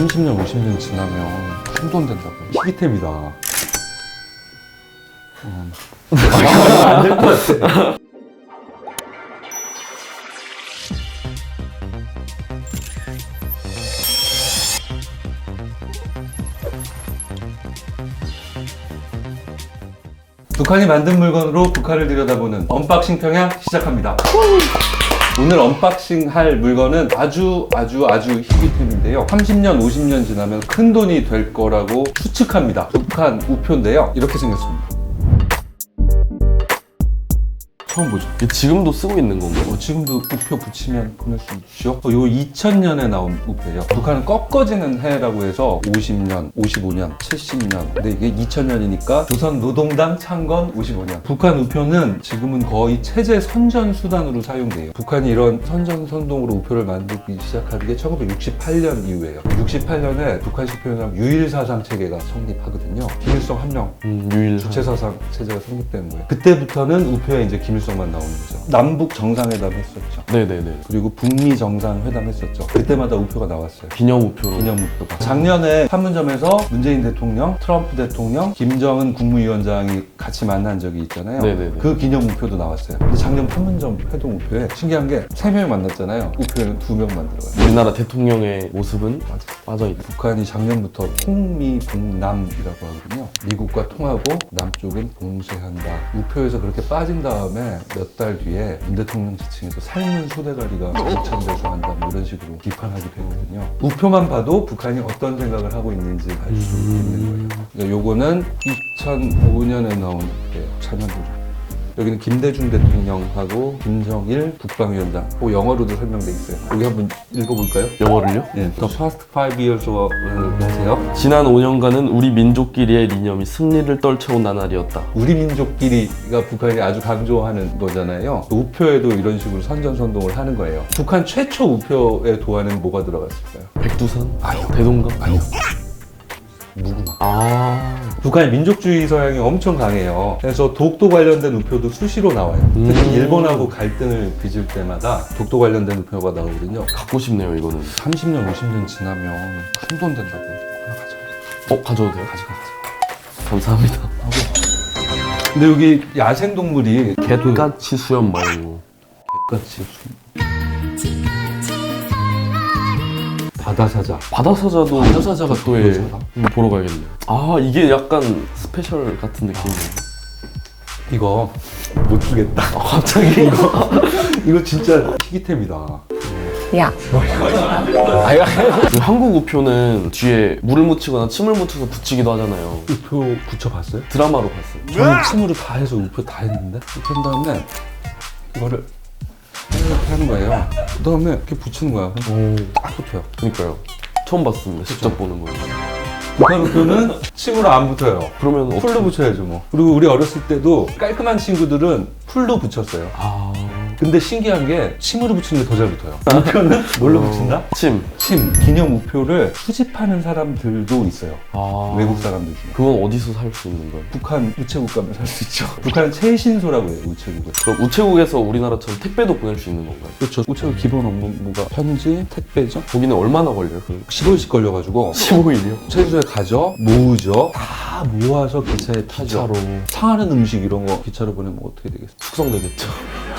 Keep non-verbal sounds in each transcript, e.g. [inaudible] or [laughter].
30년, 50년 지나면 큰돈 된다고. 희귀템이다. 음. 안될 것 같아. 북한이 만든 물건으로 북한을 들여다보는 언박싱 평양 시작합니다. 오늘 언박싱 할 물건은 아주 아주 아주 희귀템인데요. 30년, 50년 지나면 큰 돈이 될 거라고 추측합니다. 북한 우표인데요. 이렇게 생겼습니다. 처음 보죠. 이게 지금도 쓰고 있는 건가요? 어, 지금도 우표 붙이면 보낼 수 있죠. 어, 요 2000년에 나온 우표예요. 북한은 꺾어지는 해라고 해서 50년, 55년, 70년. 근데 이게 2000년이니까 조선 노동당 창건 55년. 북한 우표는 지금은 거의 체제 선전 수단으로 사용돼요. 북한이 이런 선전 선동으로 우표를 만들기 시작한 게 1968년 이후예요. 68년에 북한식 표현하면 유일사상 체계가 성립하거든요. 김일성 함령 음, 유일 주체사상 체제가 성립되는 거예요. 그때부터는 우표에 이제 김 일성만 나오는 거죠. 남북 정상회담 했었죠. 네네네. 그리고 북미 정상회담 했었죠. 그때마다 우표가 나왔어요. 기념 우표로. 기념 우표가. 작년에 판문점에서 문재인 대통령, 트럼프 대통령, 김정은 국무위원장이 같이 만난 적이 있잖아요. 네네네. 그 기념 우표도 나왔어요. 근데 작년 판문점 회동 우표에 신기한 게 세 명이 만났잖아요. 우표에는 두 명만 들어가요. 우리나라 대통령의 모습은 빠져있다. 북한이 작년부터 통미봉남이라고 하거든요. 미국과 통하고 남쪽은 봉쇄한다. 우표에서 그렇게 빠진 다음에 몇 달 뒤에 문 대통령 지층에서 삶은 소대가리가 정착 배수한다. 뭐 이런 식으로 비판하게 되거든요. 우표만 봐도 북한이 어떤 생각을 하고 있는지 알 수 있는 거예요. 그러니까 요거는 2005년에 나온 우표예요. 여기는 김대중 대통령하고 김정일 국방위원장. 그 영어로도 설명돼 있어요. 여기 한번 읽어볼까요? 영어를요? 예, The past five years of 하세요. 지난 5년간은 우리 민족끼리의 이념이 승리를 떨쳐온 나날이었다. 우리 민족끼리가 북한이 아주 강조하는 거잖아요. 우표에도 이런 식으로 선전선동을 하는 거예요. 북한 최초 우표의 도안은 뭐가 들어갔을까요? 백두산? 아니요. 대동강? 아니요. 무궁화. 아. 북한의 민족주의 서양이 엄청 강해요. 그래서 독도 관련된 우표도 수시로 나와요. 특히 음. 일본하고 갈등을 빚을 때마다 독도 관련된 우표가 나오거든요. 갖고 싶네요, 이거는. 30년, 50년 지나면 큰 돈 된다고. 하나 가져가. 어, 가져도 돼요? 가져가. 가져가. 감사합니다. 근데 여기 야생동물이 개같이 수염 말고. 같이 바다사자. 바다사자도 바다사자가 또에 그거잖아. 음, 보러 가야겠네요. 아, 이게 약간 스페셜 같은 느낌이에요. 이거 못 주겠다. 갑자기 이거. [laughs] 이거 진짜 희귀템이다. 야, 그 한국 우표는 뒤에 물을 묻히거나 침을 묻혀서 붙이기도 하잖아요. 우표 붙여봤어요? 드라마로 봤어요. 저는 침으로 다 해서 우표 다 했는데 이렇게 한 다음에 이거를 하는 거예요. 그 다음에 이렇게 붙이는 거야. 오. 딱 붙어요. 그니까요. 처음 봤습니다. 직접 보는 거예요. 북한 우표는 침으로 안 붙어요. 그러면 어- 풀로 붙여야죠 뭐. 그리고 우리 어렸을 때도 깔끔한 친구들은 풀로 붙였어요. 아. 근데 신기한 게 침으로 붙이는 게 더 잘 붙어요. 우표는 뭘로 붙인다? 침. 침, 기념 우표를 수집하는 사람들도 있어요. 아. 외국 사람들 중에. 그건 어디서 살 수 있는 거예요? 북한 우체국 가면 살 수 있죠. [laughs] 북한은 최신소라고 해요, 우체국을. 그럼 우체국에서 우리나라처럼 택배도 보낼 수 있는 건가요? 그렇죠. 우체국 기본 업무가 편지, 택배죠. 거기는 얼마나 걸려요? 그 15일씩 걸려가지고 [laughs] 15일이요? 체주에 가죠, 모으죠, 다 모아서 기차에 타죠. 기차로 상하는 음식 이런 거 기차로 보내면 어떻게 되겠어요? 숙성되겠죠.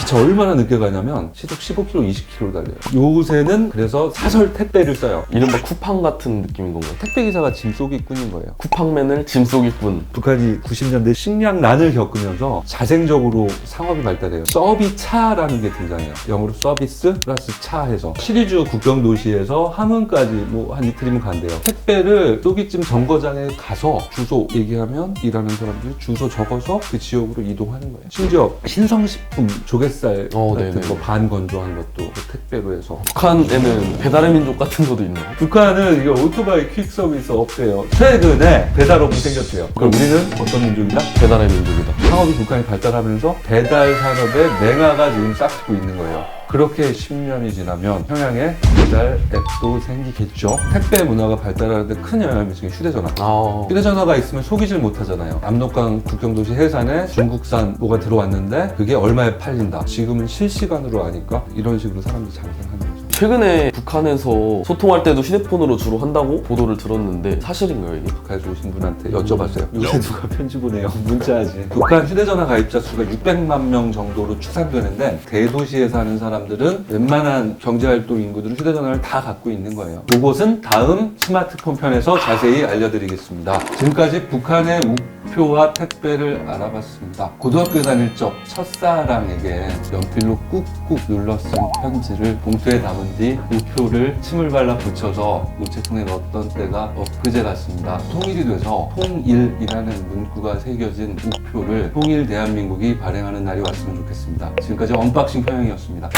기차 얼마나 늦게 가냐면 시속 15km, 20km 달려요. 요새는 그래서 사설 택배를 써요. 이른바 쿠팡 같은 느낌인 건가요? 택배 기사가 짐 쏘기꾼인 거예요. 쿠팡맨을 짐속이꾼. 북한이 90년대 식량난을 겪으면서 자생적으로 상업이 발달해요. 서비차라는 게 등장해요. 영어로 서비스 플러스 차 해서 시리즈 국경 도시에서 함흥까지 뭐 한 이틀이면 간대요. 택배를 쏘기쯤 정거장에 가서 주소 얘기하면 일하는 사람들이 주소 적어서 그 지역으로 이동하는 거예요. 심지어 신성식품 조 갯살 어, 같은 네네. 거 반 건조한 것도 그 택배로 해서 북한에는 배달의 민족 같은 것도 있나요? 북한은 이거 오토바이 퀵 서비스 없대요. 최근에 배달업이 생겼대요. 그럼 우리는 어떤 민족이다? 배달의 민족이다. 상업이 북한이 발달하면서 배달 산업의 맹아가 지금 싹 트고 있는 거예요. 그렇게 10년이 지나면 평양에 배달 앱도 생기겠죠. 택배 문화가 발달하는데 큰 영향을 미치는 게 휴대전화. 아. 휴대전화가 있으면 속이질 못하잖아요. 압록강 국경도시 해산에 중국산 뭐가 들어왔는데 그게 얼마에 팔린다. 지금은 실시간으로 아니까 이런 식으로 사람들이 장사하는 거죠. 최근에 북한에서 소통할 때도 휴대폰으로 주로 한다고 보도를 들었는데 사실인가요 이게? 북한에서 오신 분한테 여쭤봤어요. 요새 누가 편지 보내요? [laughs] 문자하지. 북한 휴대전화 가입자 수가 600만 명 정도로 추산되는데 대도시에 사는 사람들은 웬만한 경제활동 인구들은 휴대전화를 다 갖고 있는 거예요. 그곳은 다음 스마트폰 편에서 자세히 알려드리겠습니다. 지금까지 북한의 우표와 택배를 알아봤습니다. 고등학교 다닐 적 첫사랑에게 연필로 꾹꾹 눌러 쓴 편지를 봉투에 담은 뒤 우표를 침을 발라 붙여서 우체통에 넣었던 때가 엊그제 같습니다. 통일이 돼서 통일이라는 문구가 새겨진 우표를 통일 대한민국이 발행하는 날이 왔으면 좋겠습니다. 지금까지 언박싱 평양이었습니다.